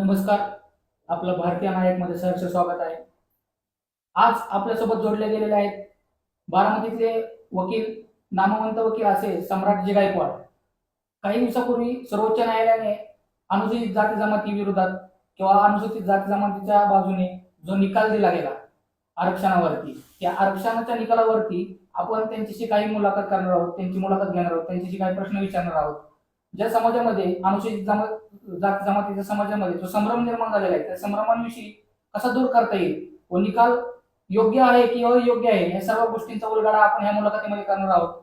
नमस्कार. आपलं भारतीय नायकमध्ये सहर्ष स्वागत आहे. आज आपल्यासोबत जोडले गेलेले आहेत बारामतीतले वकील नामवंत वकील असे सम्राटजी गायकवाड. काही दिवसापूर्वी सर्वोच्च न्यायालयाने अनुसूचित जाती जमाती विरोधात किंवा अनुसूचित जाती जमातीच्या बाजूने जो निकाल दिला गेला आरक्षणावरती त्या आरक्षणाच्या निकालावरती आपण त्यांच्याशी काही मुलाखत करणार आहोत त्यांची मुलाखत घेणार आहोत त्यांच्याशी काही प्रश्न विचारणार आहोत. ज्या समाजामध्ये अनुसूचित जमात जाती जमातीच्या समाजामध्ये जो संभ्रम निर्माण झालेला आहे त्या संभ्रमांविषयी कसा दूर करता येईल? व निकाल योग्य आहे की अयोग्य आहे? या सर्व गोष्टींचा उलगडा आपण या मुलाखतीमध्ये करणार आहोत.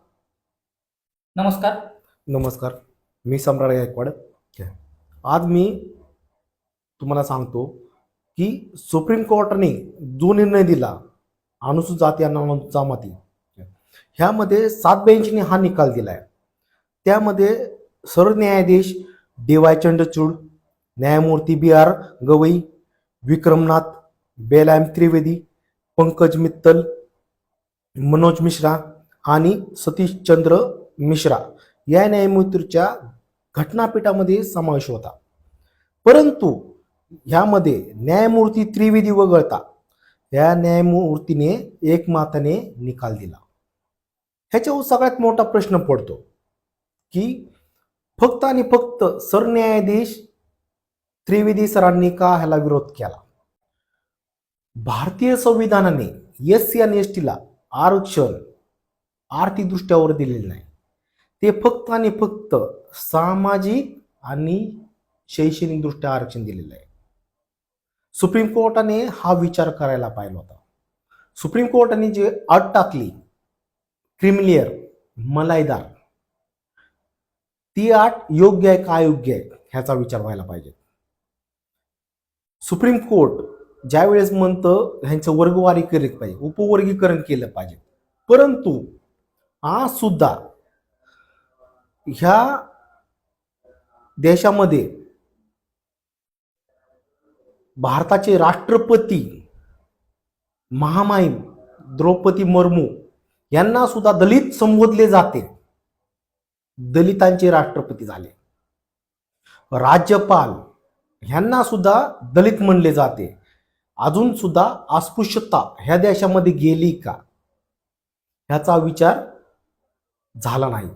नमस्कार. नमस्कार. मी सम्राट गायकवाड. आज मी तुम्हाला सांगतो की सुप्रीम कोर्टाने जो निर्णय दिला अनुसूचित जाती आणि जमाती ह्यामध्ये सात बेंचने हा निकाल दिलाय. त्यामध्ये सरन्यायाधीश डी वाय चंद्रचूड न्यायमूर्ती बी आर गवई विक्रमनाथ बेलायम त्रिवेदी पंकज मित्तल मनोज मिश्रा आणि सतीशचंद्र मिश्रा या न्यायमूर्तीच्या घटनापीठामध्ये समावेश होता. परंतु ह्यामध्ये न्यायमूर्ती त्रिवेदी वगळता या न्यायमूर्तीने एकमाताने निकाल दिला. ह्याच्यावर सगळ्यात मोठा प्रश्न पडतो की फक्त आणि फक्त सरन्यायाधीश त्रिवेदी सरांनी का ह्याला विरोध केला? भारतीय संविधानाने एस सी आणि एस टीला आरक्षण आर्थिक दृष्ट्यावर दिलेलं नाही. ते फक्त आणि फक्त सामाजिक आणि शैक्षणिक दृष्ट्या आरक्षण दिलेलं आहे. सुप्रीम कोर्टाने हा विचार करायला पाहिला होता. सुप्रीम कोर्टाने जे अट टाकली क्रिमिलियर मलाईदार ती आठ योग्य आहे का अयोग्य आहे? ह्याचा विचार व्हायला पाहिजे. सुप्रीम कोर्ट ज्या वेळेस म्हणतं ह्यांचं वर्गवारी केली पाहिजे उपवर्गीकरण केलं पाहिजे. परंतु आज सुद्धा ह्या देशामध्ये भारताचे राष्ट्रपती महामाईम द्रौपदी मुर्मू यांना सुद्धा दलित संबोधले जाते. दलितांचे राष्ट्रपती झाले. राज्यपाल ह्यांना सुद्धा दलित म्हणले जाते. अजून सुद्धा अस्पृश्यता ह्या देशामध्ये गेली का? ह्याचा विचार झाला नाही.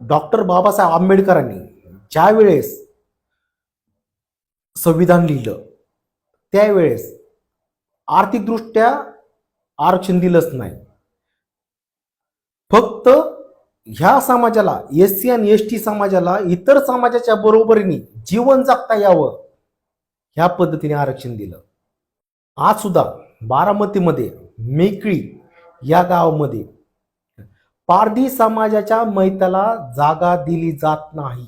डॉक्टर बाबासाहेब आंबेडकरांनी ज्या वेळेस संविधान लिहिलं त्यावेळेस आर्थिकदृष्ट्या आरक्षण दिलंच नाही. फक्त ह्या समाजाला एस सी आणि एस टी समाजाला इतर समाजाच्या बरोबरीने जीवन जगता यावं ह्या पद्धतीने आरक्षण दिलं. आज सुद्धा बारामतीमध्ये मेकळी या गावामध्ये पारधी समाजाच्या मैताला जागा दिली जात नाही.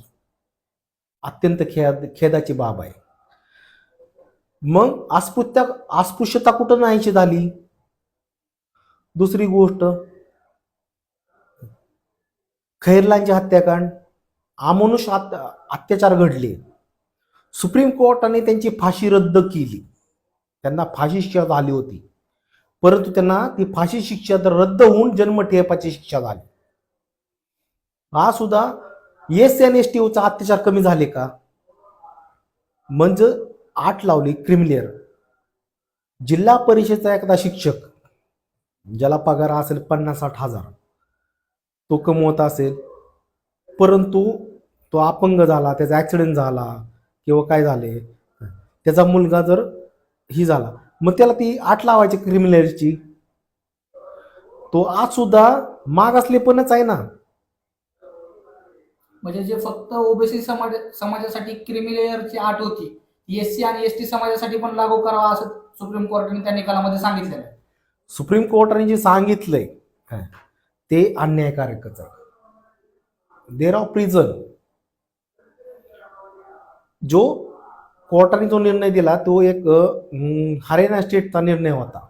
अत्यंत खेद खेदाची बाब आहे. मग अस्पृत्या अस्पृश्यता कुठं नाहीशी झाली? दुसरी गोष्ट खैरलांचे हत्याकांड आमनुष अत्याचार घडले. सुप्रीम कोर्टाने त्यांची फाशी रद्द केली. त्यांना फाशी शिक्षा झाली होती. परंतु त्यांना ती फाशी शिक्षा तर रद्द होऊन जन्मठेपाची शिक्षा झाली. हा सुद्धा एस एन एस टी ओचा अत्याचार कमी झाले का? म्हणजे आठ लावली क्रिमिलियर जिल्हा परिषदेचा एखादा शिक्षक ज्याला पगार असेल पन्नास साठ हजार. तो कमवत असेल. परंतु तो अपंग झाला त्याचा ॲक्सिडेंट झाला किंवा काय झाले त्याचा मुलगा जर ही झाला मग त्याला ती आठ लावायची क्रिमिनलची तो आज सुद्धा मागासलेपणच आहे ना. म्हणजे जे फक्त ओबीसी समाज समाजासाठी क्रिमिलेअरची आट होती एस सी आणि एस टी समाजासाठी पण लागू करावा असं सुप्रीम कोर्टाने त्या निकालामध्ये सांगितलेलं आहे. सुप्रीम कोर्टाने जे सांगितलंय काय, ते अन्यायकारकच आहे. देर ऑफ प्रिझन जो कोर्टाने जो निर्णय दिला तो एक हरियाणा स्टेटचा निर्णय होता.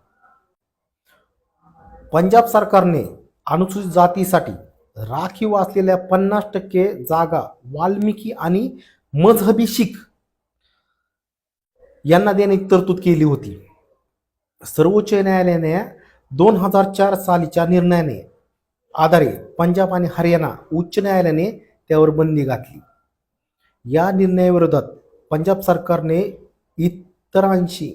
पंजाब सरकारने अनुसूचित जातीसाठी राखीव असलेल्या पन्नास टक्के जागा वाल्मिकी आणि मजहबी शीख यांना देण्याची तरतूद केली होती. सर्वोच्च न्यायालयाने दोन हजार चार सालीच्या निर्णयाने आधारे पंजाब आणि हरियाणा उच्च न्यायालयाने त्यावर बंदी घातली. या निर्णयाविरोधात पंजाब सरकारने इतरांशी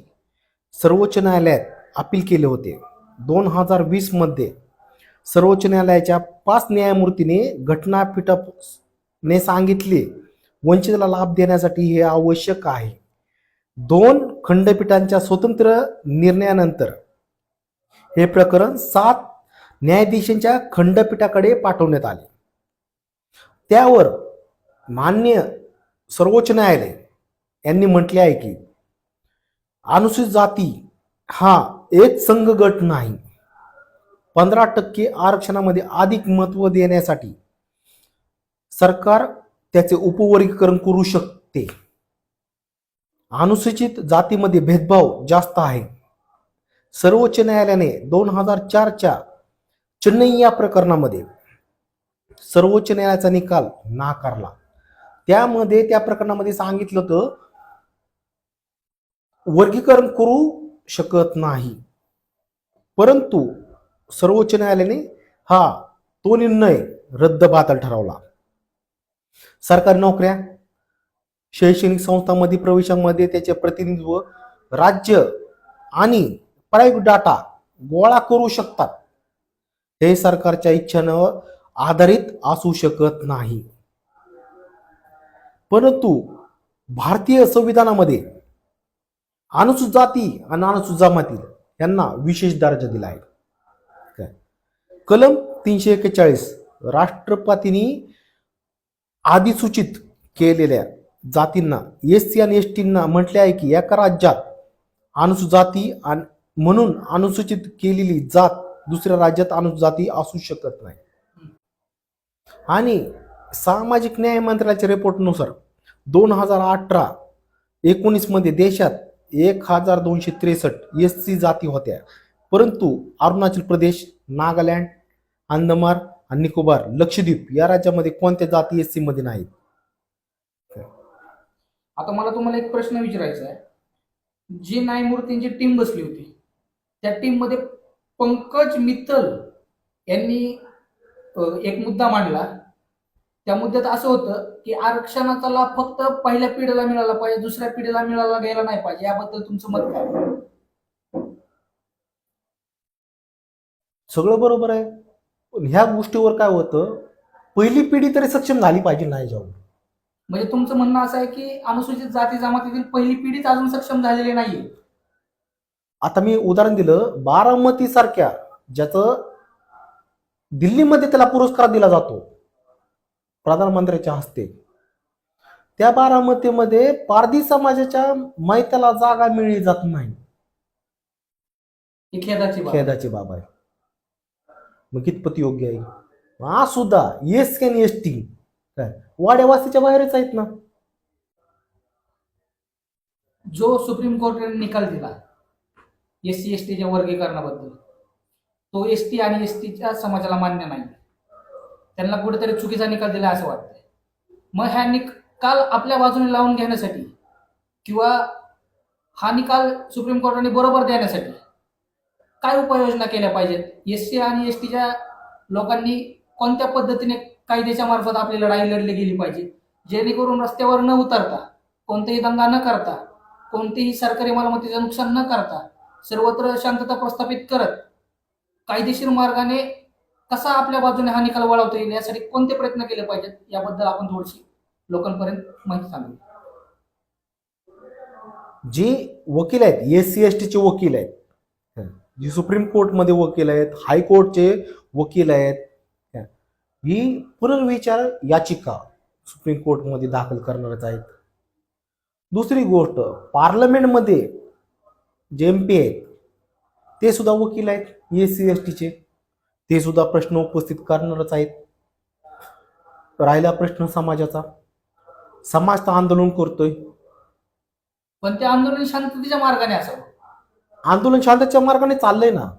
सर्वोच्च न्यायालयात अपील केले होते. दोन हजार वीसमध्ये सर्वोच्च न्यायालयाच्या पाच न्यायमूर्तीने घटनापीठाने सांगितले वंचितला लाभ देण्यासाठी हे आवश्यक आहे. दोन खंडपीठांच्या स्वतंत्र निर्णयानंतर हे प्रकरण सात न्यायाधीशांच्या खंडपीठाकडे पाठवण्यात आले. त्यावर मान्य सर्वोच्च न्यायालय यांनी म्हटले आहे की अनुसूचित जाती हा एक संघ गट नाही. पंधरा टक्के आरक्षणामध्ये अधिक महत्त्व देण्यासाठी सरकार त्याचे उपवर्गीकरण करू शकते. अनुसूचित जातीमध्ये भेदभाव जास्त आहे. सर्वोच्च न्यायालयाने दोन हजार चारच्या चेन्नई या प्रकरणामध्ये सर्वोच्च न्यायालयाचा निकाल नाकारला. त्यामध्ये त्या प्रकरणामध्ये सांगितलं होतं वर्गीकरण करू शकत नाही. परंतु सर्वोच्च न्यायालयाने हा तो निर्णय रद्द बातल ठरवला. सरकारी नोकऱ्या शैक्षणिक संस्थांमध्ये प्रवेशामध्ये त्याचे प्रतिनिधित्व राज्य आणि प्रायव्हेट डाटा गोळा करू शकतात. हे सरकारच्या इच्छेनं आधारित असू शकत नाही. परंतु भारतीय संविधानामध्ये अनुसूचित जाती आणि अनुसूचित जमातील यांना विशेष दर्जा दिला आहे. कलम तीनशे एक्केचाळीस राष्ट्रपतींनी अधिसूचित केलेल्या जातींना एस सी आणि एस टींना म्हटले आहे की एका राज्यात अनुसूचित जाती आणि म्हणून अनुसूचित केलेली जात दुसऱ्या राज्यात अनुजाती जाती असू शकत नाही. आणि सामाजिक न्याय मंत्रालयाच्या रिपोर्टनुसार दोन हजार अठरा एकोणीसमध्ये देशात एक हजार दोनशे त्रेसष्ट एस सी जाती होत्या. परंतु अरुणाचल प्रदेश नागालँड अंदमान आणि निकोबार लक्षद्वीप या राज्यामध्ये कोणत्या जाती एस सी मध्ये नाहीत? आता मला तुम्हाला एक प्रश्न विचारायचा आहे. जी न्यायमूर्तींची टीम बसली होती त्या टीममध्ये पंकज मित्तल यांनी एक मुद्दा मांडला. त्या मुद्द्यात असं होतं की आरक्षणाचा लाभ फक्त पहिल्या पिढीला मिळाला पाहिजे दुसऱ्या पिढीला मिळाला गेला नाही पाहिजे याबद्दल तुमचं मत काय? सगळं बरोबर आहे. पण ह्या गोष्टीवर काय होतं पहिली पिढी तरी सक्षम झाली पाहिजे नाही जाऊन म्हणजे तुमचं म्हणणं असं आहे की अनुसूचित जाती जमातीतील पहिली पिढीच अजून सक्षम झालेली नाहीये. आता मी उदाहरण दिलं बारामती सारख्या ज्याचं दिल्लीमध्ये त्याला पुरस्कार दिला जातो प्रधानमंत्र्याच्या हस्ते. त्या बारामतीमध्ये पारधी समाजाच्या मैत्याला जागा मिळली जात नाही. खेदाची बाब खेदाची बाब आहे. मग कितपत योग्य आहे? हा सुद्धा एस के एस टी. काय? वाड्यावासीच्या बाहेरच आहेत ना. जो सुप्रीम कोर्टाने निकाल दिला एस सी एस टीच्या वर्गीकरणाबद्दल. तो एस टी आणि एस टीच्या समाजाला मान्य नाही. त्यांना कुठेतरी चुकीचा निकाल दिला असं वाटतंय. मग ह्या निकाल आपल्या बाजूने लावून घेण्यासाठी किंवा हा निकाल सुप्रीम कोर्टाने बरोबर देण्यासाठी काय उपाययोजना केल्या पाहिजेत? एस सी आणि एस टीच्या लोकांनी कोणत्या पद्धतीने कायद्याच्या मार्फत आपली लढाई लढली गेली पाहिजे? जेणेकरून रस्त्यावर न उतरता कोणतेही दंगा न करता कोणतेही सरकारी मालमत्तेचं नुकसान न करता सर्वत्र शांतता प्रस्थापित करत कायदेशीर मार्गाने कसा आपल्या बाजूने हा निकाल वळवता येईल यासाठी कोणते प्रयत्न केले पाहिजेत याबद्दल आपण थोडीशी लोकांपर्यंत माहिती सांगू जी वकील आहेत एस सी एस टीचे वकील आहेत जी सुप्रीम कोर्टमध्ये वकील आहेत हायकोर्टचे वकील आहेत ही पुनर्विचार याचिका सुप्रीम कोर्टमध्ये दाखल करणारच आहेत. दुसरी गोष्ट पार्लमेंटमध्ये जे एम पी आहेत ते सुद्धा वकील आहेत एस सी एस टीचे ते सुद्धा प्रश्न उपस्थित करणारच आहेत. राहिला प्रश्न समाजाचा. समाज तर आंदोलन करतोय. पण ते आंदोलन शांततेच्या मार्गाने असावं. आंदोलन शांततेच्या मार्गाने चाललंय ना.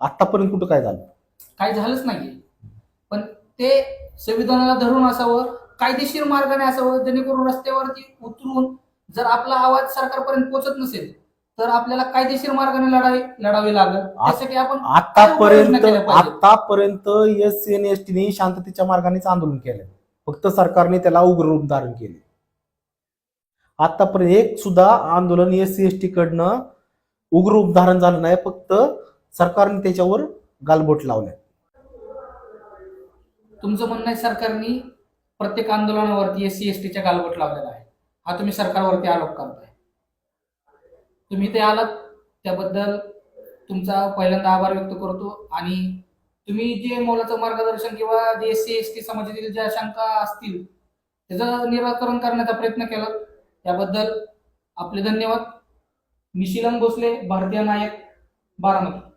आतापर्यंत कुठं काय झालं? काही झालंच नाहीये. पण ते संविधानाला धरून असावं कायदेशीर मार्गाने असावं जेणेकरून रस्त्यावरती उतरून जर आपला आवाज सरकारपर्यंत पोहोचत नसेल तर आपल्याला कायदेशीर मार्गाने लढाई लढावी लागेल. त्यासाठी आपण आतापर्यंत? आतापर्यंत एस सी एस टीने शांततेच्या मार्गानेच आंदोलन केलं. फक्त सरकारने त्याला उग्र रूप धारण केले. आतापर्यंत एक सुद्धा आंदोलन एस सी एस टी कडनं उग्र रूप धारण झालं नाही. फक्त सरकारने त्याच्यावर गालबोट लावले तुमचं म्हणणं आहे सरकारने प्रत्येक आंदोलनावरती एस सी एस टीच्या गालबोट लावलेला आहे. हा तुम्ही सरकारवरती आरोप करताय. तुम्ही ते आलात त्याबद्दल तुमचा पहिल्यांदा आभार व्यक्त करतो आणि तुम्ही जे मोलाचं मार्गदर्शन किंवा जे एस सी एस टी समाजातील ज्या शंका असतील त्याचं निराकरण करण्याचा प्रयत्न केला. त्याबद्दल आपले धन्यवाद. निशिलम भोसले भारतीय नायक बारामती.